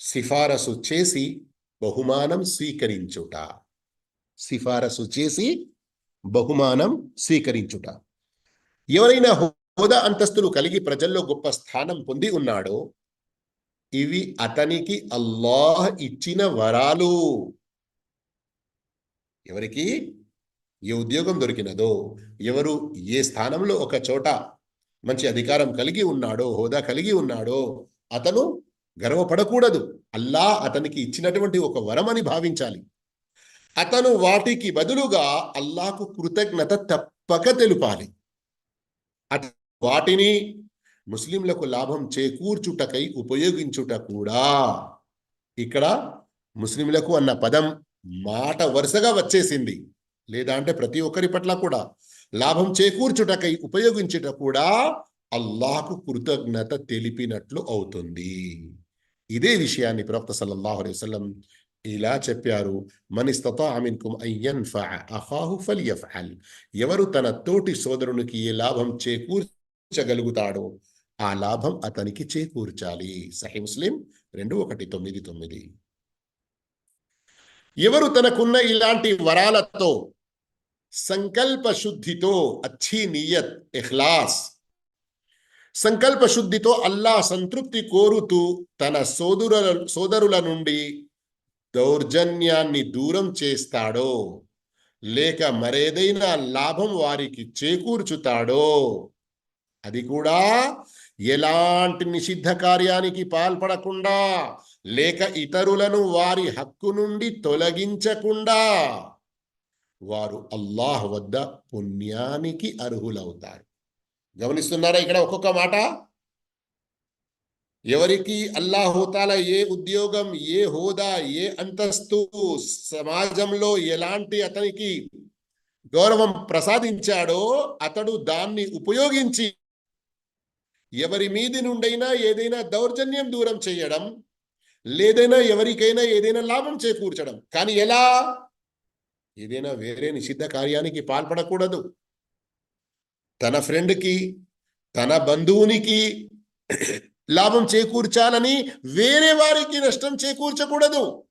సిఫారసు చేసి బహుమానం స్వీకరించుట. సిఫారసు చేసి బహుమానం స్వీకరించుట. ఎవరైనా హోదా అంతస్తులు కలిగి ప్రజల్లో గొప్ప స్థానం పొంది ఉన్నాడో ఇవి అతనికి అల్లాహ్ ఇచ్చిన వరాలు. ఎవరికి? ఏ ఉద్యోగం దొరికినదో ఎవరు ఏ స్థానంలో ఒక చోట మంచి అధికారం కలిగి ఉన్నాడో హోదా కలిగి ఉన్నాడో అతను గర్వపడకూడదు. అల్లా అతనికి ఇచ్చినటువంటి ఒక వరమని భావించాలి. అతను వాటికి బదులుగా అల్లాకు కృతజ్ఞత తప్పక తెలుపాలి. అత వాటిని ముస్లింలకు లాభం చేకూర్చుటకై ఉపయోగించుట కూడా. ఇక్కడ ముస్లింలకు అన్న పదం మాట వరుసగా వచ్చేసింది. లేదా అంటే ప్రతి ఒక్కరి పట్ల కూడా లాభం చేకూర్చుటకై ఉపయోగించుట కూడా అల్లాహకు కృతజ్ఞత తెలిపినట్లు అవుతుంది. ఇదే విషయాన్ని ప్రవక్త సల్లల్లాహు అలైహి వసల్లం ఇలా చెప్పారు. మనిస్తతా మిన్కుమ్ అయ్యన్ అఖాహు ఫలియఫ్అల్. ఎవరు తన తోటి సోదరునికి ఏ లాభం చేకూర్చగలుగుతాడో ఆ లాభం అతనికి చేకూర్చాలి. సహీ ముస్లిం రెండు ఒకటి తొమ్మిది తొమ్మిది. ఎవరు తనకున్న ఇలాంటి వరాలతో సంకల్ప శుద్ధితో అచ్చి నియత్ ఇఖ్లాస్ సంకల్ప శుద్ధితో అల్లా సంతృప్తి కోరుతూ తన సోదరుల సోదరుల నుండి దౌర్జన్యాన్ని దూరం చేస్తాడో లేక మరేదైనా లాభం వారికి చేకూర్చుతాడో అది కూడా ఎలాంటి నిషిద్ధ కార్యానికి పాల్పడకుండా లేక ఇతరులను వారి హక్కు నుండి తొలగించకుండా వారు అల్లాహ్ వద్ద పుణ్యానికి అర్హులవుతారు. గమనిస్తున్నారా ఇక్కడ ఒక్కొక్క మాట? ఎవరికి అల్లాహోతాల ఏ ఉద్యోగం ఏ హోదా ఏ అంతస్తు సమాజంలో ఎలాంటి అతనికి గౌరవం ప్రసాదించాడో అతడు దాన్ని ఉపయోగించి ఎవరి మీది నుండైనా ఏదైనా దౌర్జన్యం దూరం చేయడం లేదైనా ఎవరికైనా ఏదైనా లాభం చేకూర్చడం. కానీ ఎలా? ఏదైనా వేరే నిషిద్ధ కార్యానికి పాల్పడకూడదు. తన ఫ్రెండ్కి తన బంధువునికి లాభం చేకూర్చాలని వేరే వారికి నష్టం చేకూర్చకూడదు.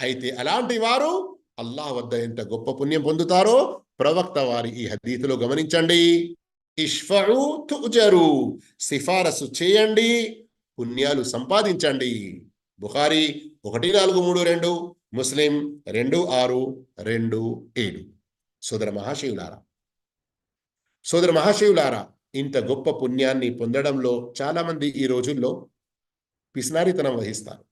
అయితే అలాంటి వారు అల్లాహ్ వద్ద ఎంత గొప్ప పుణ్యం పొందుతారో ప్రవక్త వారి ఈ హదీతులో గమనించండి. ఇష్ఫరు తుజరు సిఫారసు చేయండి పుణ్యాలు సంపాదించండి. బుఖారి ఒకటి నాలుగు మూడు రెండు ముస్లిం రెండు ఆరు రెండు ఏడు. సోదర మహాశివులారా సోదర మహాశివులారా ఇంత గొప్ప పుణ్యాన్ని పొందడంలో చాలామంది ఈ రోజుల్లో పిసినారితనం వహిస్తారు.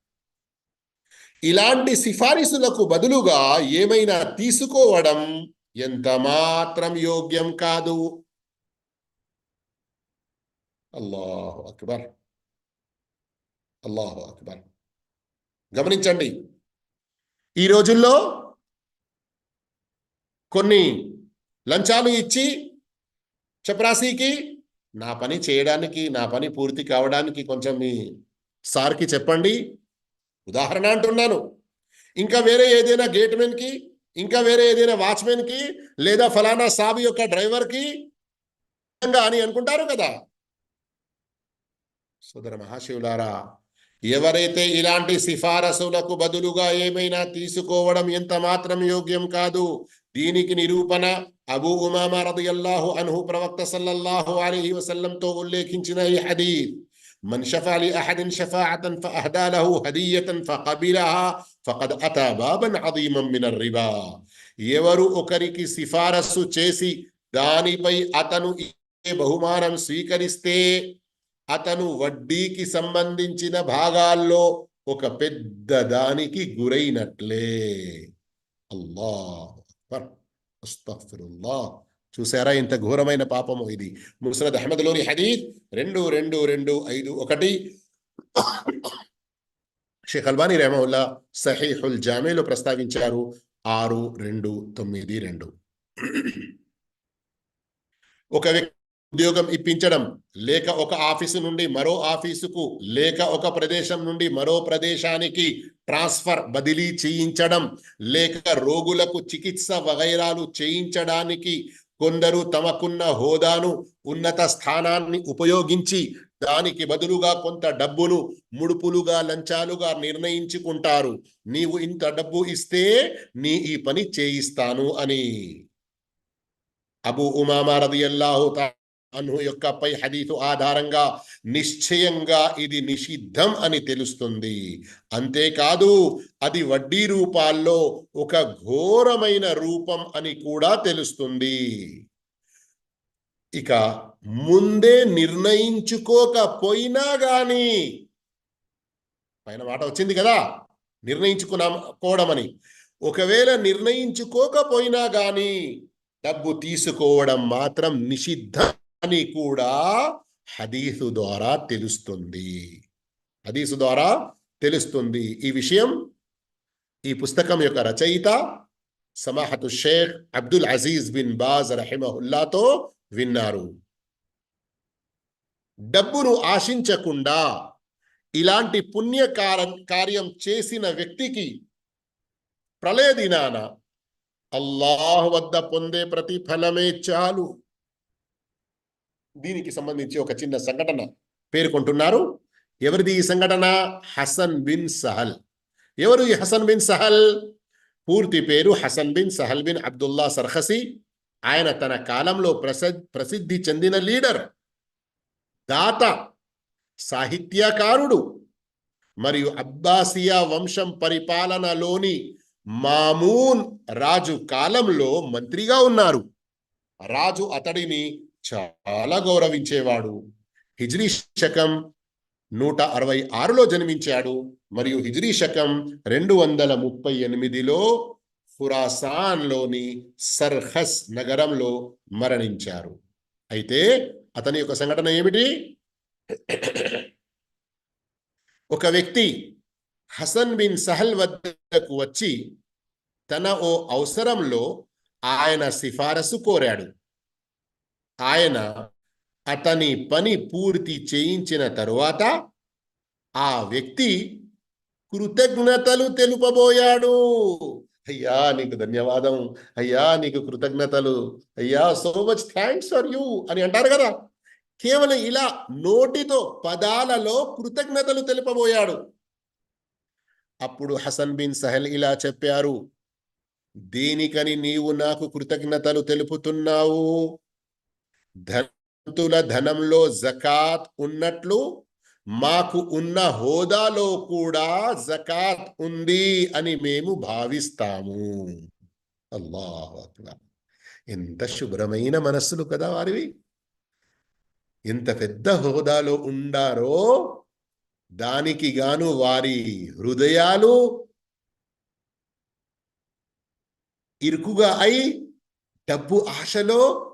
ఇలాంటి సిఫారసులకు బదులుగా ఏమైనా తీసుకోవడం ఎంత మాత్రం యోగ్యం కాదు. అల్లాహు అక్బర్. అల్లాహు అక్బర్. గమనించండి. ఈ రోజుల్లో కొన్ని లంచాలు ఇచ్చి చెప్పరాశికి నా పని చేయడానికి నా పని పూర్తి కావడానికి కొంచెం మీ సార్కి చెప్పండి. ఉదాహరణ అంటున్నాను. ఇంకా వేరే ఏదైనా గేట్మెన్కి ఇంకా వేరే ఏదైనా వాచ్మెన్కి లేదా ఫలానా సాబ్ యొక్క డ్రైవర్కి అని అనుకుంటారు కదా. సోదర మహాశివులారా ఎవరైతే ఇలాంటి సిఫారసులకు బదులుగా ఏమైనా తీసుకోవడం ఎంత మాత్రం యోగ్యం కాదు. దీనికి నిరూపణ అబూ ఉమామా రదియల్లాహు అన్హు ప్రవక్త సల్లల్లాహు అలైహి వసల్లంతో ఉల్లేఖించిన ఈ హదీత్ من شفع لأحد شفاعة فأهدى له هدية فقبلها فقد أتى بابا عظيما من الربا ఎవరు ఒకరికి సిఫారసు చేసి దానిపై అతను ఇచ్చే బహుమానం స్వీకరిస్తే అతను వడ్డీకి సంబంధించిన భాగాల్లో ఒక పెద్ద దానికి గురైనట్లే అల్లాహ్ అస్తఫిరుల్లా చూసారా ఇంత ఘోరమైన పాపము ఇది. ముసరద్ అహ్మద్లోని హదీద్ రెండు రెండు రెండు ఐదు ఒకటి. షేఖ్ అల్బానీ రెహమౌల్లా సహీహుల్ జామేలో ప్రస్తావించారు. ఆరు రెండు తొమ్మిది రెండు. ఒక వ్యక్తి ఉద్యోగం ఇప్పించడం లేక ఒక ఆఫీసు నుండి మరో ఆఫీసుకు లేక ఒక ప్రదేశం నుండి మరో ప్రదేశానికి ట్రాన్స్ఫర్ బదిలీ చేయించడం లేక రోగులకు చికిత్స వగైరాలు చేయించడానికి కొందరు తమకున్న హోదాను ఉన్నత స్థానాన్ని ఉపయోగించి దానికి బదులుగా కొంత డబ్బును ముడుపులుగా లంచాలుగా నిర్ణయించుకుంటారు. నీవు ఇంత డబ్బు ఇస్తే నీ ఈ పని చేయిస్తాను అని. అబు ఉమామా రదియల్లాహు అను యొక్క పై హదీసు ఆధారంగా నిశ్చయంగా ఇది నిషిద్ధం అని తెలుస్తుంది. అంతేకాదు అది వడ్డీ రూపాల్లో ఒక ఘోరమైన రూపం అని కూడా తెలుస్తుంది. ఇక ముందే నిర్ణయించుకోకపోయినా గాని పైన మాట వచ్చింది కదా నిర్ణయించుకున్నాకోవడమని ఒకవేళ నిర్ణయించుకోకపోయినా గాని డబ్బు తీసుకోవడం మాత్రం నిషిద్ధం అని కూడా హదీసు ద్వారా తెలుస్తుంది. హదీసు ద్వారా తెలుస్తుంది. ఈ విషయం ఈ పుస్తకం యొక్క రచయిత సమాహతు Sheikh Abdul Aziz bin Baz రహిమహుల్లాతో విన్నారు. డబ్బును ఆశించకుండా ఇలాంటి పుణ్య కార్యం చేసిన వ్యక్తికి ప్రళయ దినాన అల్లాహ్ వద్ద పొందే ప్రతిఫలమే చాలు. దీనికి సంబంధించి ఒక చిన్న సంఘటన పేర్కొంటున్నారు. ఎవరిది ఈ సంఘటన? Hasan bin Sahl. ఎవరు ఈ హసన్ బిన్ సహల్? పూర్తి పేరు Hasan bin Sahl bin Abdullah Sarhasi ఆయన తన కాలంలో ప్రసిద్ధి చెందిన లీడర్ దాత సాహిత్యకారుడు మరియు అబ్బాసియా వంశం పరిపాలనలోని మామూన్ రాజు కాలంలో మంత్రిగా ఉన్నారు. రాజు అతడిని చాలా గౌరవించేవాడు. హిజ్రీ శకం నూట అరవై ఆరులో జన్మించాడు మరియు హిజ్రీ శకం రెండు వందల ముప్పై ఎనిమిదిలో ఫురాసాన్లోని సర్హస్ నగరంలో మరణించారు. అయితే అతని యొక్క సంఘటన ఏమిటి? ఒక వ్యక్తి హసన్ బిన్ సహల్ వద్దకు వచ్చి తన ఓ అవసరంలో ఆయన సిఫారసు కోరాడు. ఆయన అతని పని పూర్తి చేయించిన తరువాత ఆ వ్యక్తి కృతజ్ఞతలు తెలుపబోయాడు. అయ్యా నీకు ధన్యవాదం. అయ్యా నీకు కృతజ్ఞతలు. అయ్యా so much thanks for you అని అంటారు కదా. కేవలం ఇలా నోటితో పదాలలో కృతజ్ఞతలు తెలుపబోయాడు. అప్పుడు హసన్ బిన్ సహల్ ఇలా చెప్పారు దేనికని నీవు నాకు కృతజ్ఞతలు తెలుపుతున్నావు? ధనంతుల ధనంలో జకాత్ ఉన్నట్లు మాకు ఉన్న హోదాలో కూడా జకాత్ ఉంది అని మేము భావిస్తాము. అల్లాహ్ ఎంత శుభ్రమైన మనస్సులు కదా వారివి. ఎంత పెద్ద హోదాలో ఉండారో దానికి గాను వారి హృదయాలు ఇరుకుగా అయి డబ్బు ఆశలో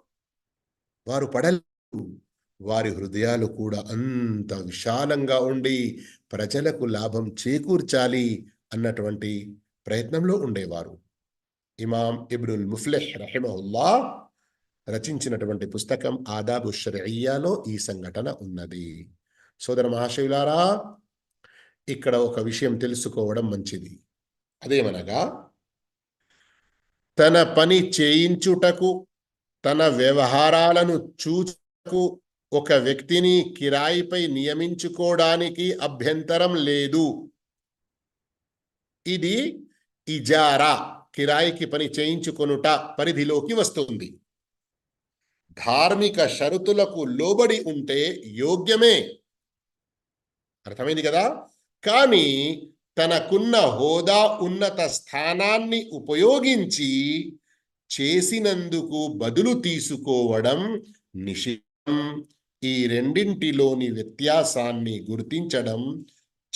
వారు పడలేదు వారి హృదయాలు కూడా అంత విశాలంగా ఉండి ప్రజలకు లాభం చేకూర్చాలి అన్నటువంటి ప్రయత్నంలో ఉండేవారు. ఇమాం ఇబ్నుల్ ముఫ్లెహ్ రహిమహుల్లా రచించినటువంటి పుస్తకం ఆదాబు షరియాలో ఈ సంఘటన ఉన్నది. సోదర మహాశివులారా ఇక్కడ ఒక విషయం తెలుసుకోవడం మంచిది. అదేమనగా తన పని చేయించుటకు తన వ్యవహారాలను చూచకు ఒక వ్యక్తిని కిరాయిపై నియమించుకోవడానికి అభ్యంతరం లేదు. ఇది ఇజారా కిరాయికి పని చేయించుకొనుట పరిధిలోకి వస్తుంది. ధార్మిక షరతులకు లోబడి ఉంటే యోగ్యమే. అర్థమైంది కదా? కానీ తనకున్న హోదా ఉన్నత స్థానాన్ని ఉపయోగించి చేసినందుకు బదులు తీసుకోవడం నిషిద్ధం. ఈ రెండింటిలోని వ్యత్యాసాన్ని గుర్తించడం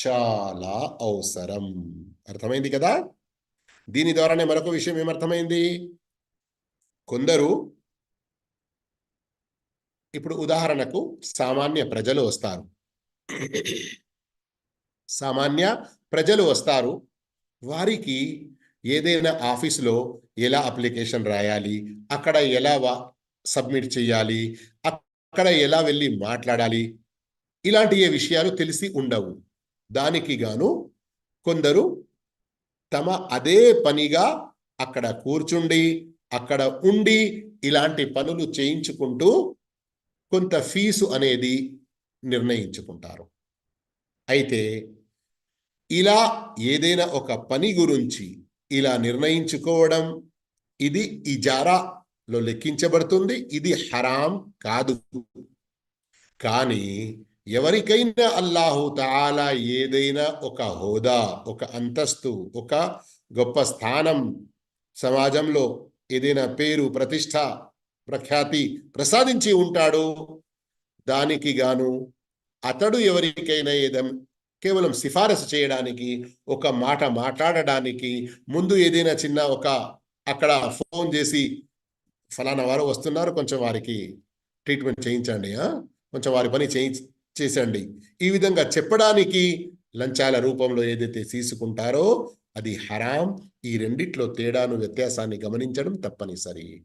చాలా అవసరం. అర్థమైంది కదా? దీని ద్వారానే మరొక విషయం ఏమర్థమైంది? కొందరు ఇప్పుడు ఉదాహరణకు సామాన్య ప్రజలు వస్తారు. సామాన్య ప్రజలు వస్తారు. వారికి ఏదైనా ఆఫీసులో ఎలా అప్లికేషన్ రాయాలి అక్కడ ఎలా సబ్మిట్ చేయాలి అక్కడ ఎలా వెళ్ళి మాట్లాడాలి ఇలాంటి ఏ విషయాలు తెలిసి ఉండవు. దానికి గాను కొందరు తమ అదే పనిగా అక్కడ కూర్చుండి అక్కడ ఉండి ఇలాంటి పనులు చేయించుకుంటూ కొంత ఫీజు అనేది నిర్ణయించుకుంటారు. అయితే ఇలా ఏదైనా ఒక పని గురించి ఇలా నిర్ణయించుకోవడం ఇది ఇజారాలో లెక్కించబడుతుంది. ఇది హరాం కాదు. కానీ ఎవరికైనా అల్లాహు తాలా ఏదైనా ఒక హోదా ఒక అంతస్తు ఒక గొప్ప స్థానం సమాజంలో ఏదైనా పేరు ప్రతిష్ట ప్రఖ్యాతి ప్రసాదించి ఉంటాడు దానికి గాను అతడు ఎవరికైనా ఏదైనా కేవలం సిఫారసు చేయడానికి ఒక మాట మాట్లాడడానికి ముందు ఏదైనా చిన్న ఒక అక్కడ ఫోన్ చేసి ఫలానా వారు వస్తున్నారు కొంచెం వారికి ట్రీట్మెంట్ చేయించండి కొంచెం వారి పని చేయి చేసండి. ఈ విధంగా చెప్పడానికి లంచాల రూపంలో ఏదైతే తీసుకుంటారో అది హరాం. ఈ రెండిట్లో తేడాను వ్యత్యాసాన్ని గమనించడం తప్పనిసరి.